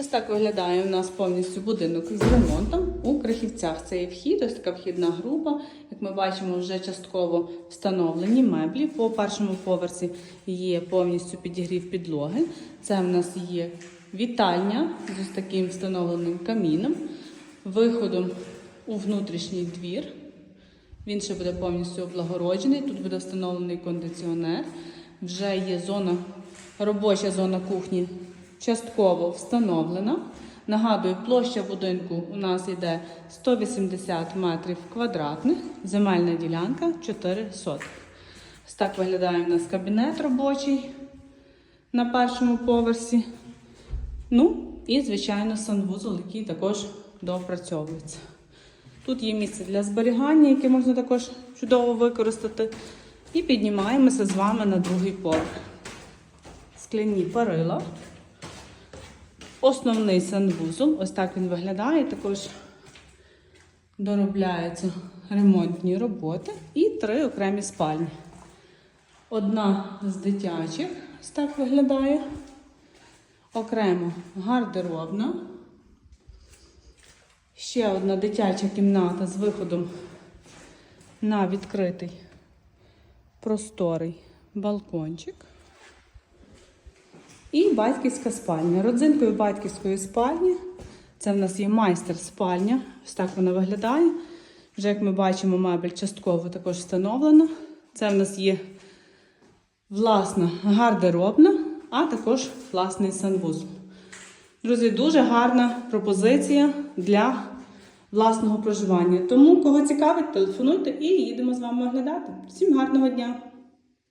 Ось так виглядає у нас повністю будинок з ремонтом. У крихівцях це є вхід, ось така вхідна група. Як ми бачимо, вже частково встановлені меблі. По першому поверсі є повністю підігрів підлоги. Це в нас є вітальня з ось таким встановленим каміном, виходом у внутрішній двір. Він ще буде повністю облагороджений. Тут буде встановлений кондиціонер. Вже є зона, робоча зона кухні частково встановлена. Нагадую, площа будинку у нас йде 180 метрів квадратних, земельна ділянка 4 сотки. Ось так виглядає у нас кабінет робочий на першому поверсі. Ну і, звичайно, санвузол, який також доопрацьовується. Тут є місце для зберігання, яке можна також чудово використати. І піднімаємося з вами на другий поверх. Скляні перила. Основний санвузол. Ось так він виглядає. Також доробляються ремонтні роботи. І три окремі спальні. Одна з дитячих, ось так виглядає. Окремо гардеробна. Ще одна дитяча кімната з виходом на відкритий просторий балкончик. І батьківська спальня. Родзинкою батьківської спальні це в нас є майстер спальня. Ось так вона виглядає. Вже як ми бачимо, мебель частково також встановлена. Це в нас є власна гардеробна, а також власний санвузол. Друзі, дуже гарна пропозиція для власного проживання. Тому, кого цікавить, телефонуйте і їдемо з вами оглядати. Всім гарного дня!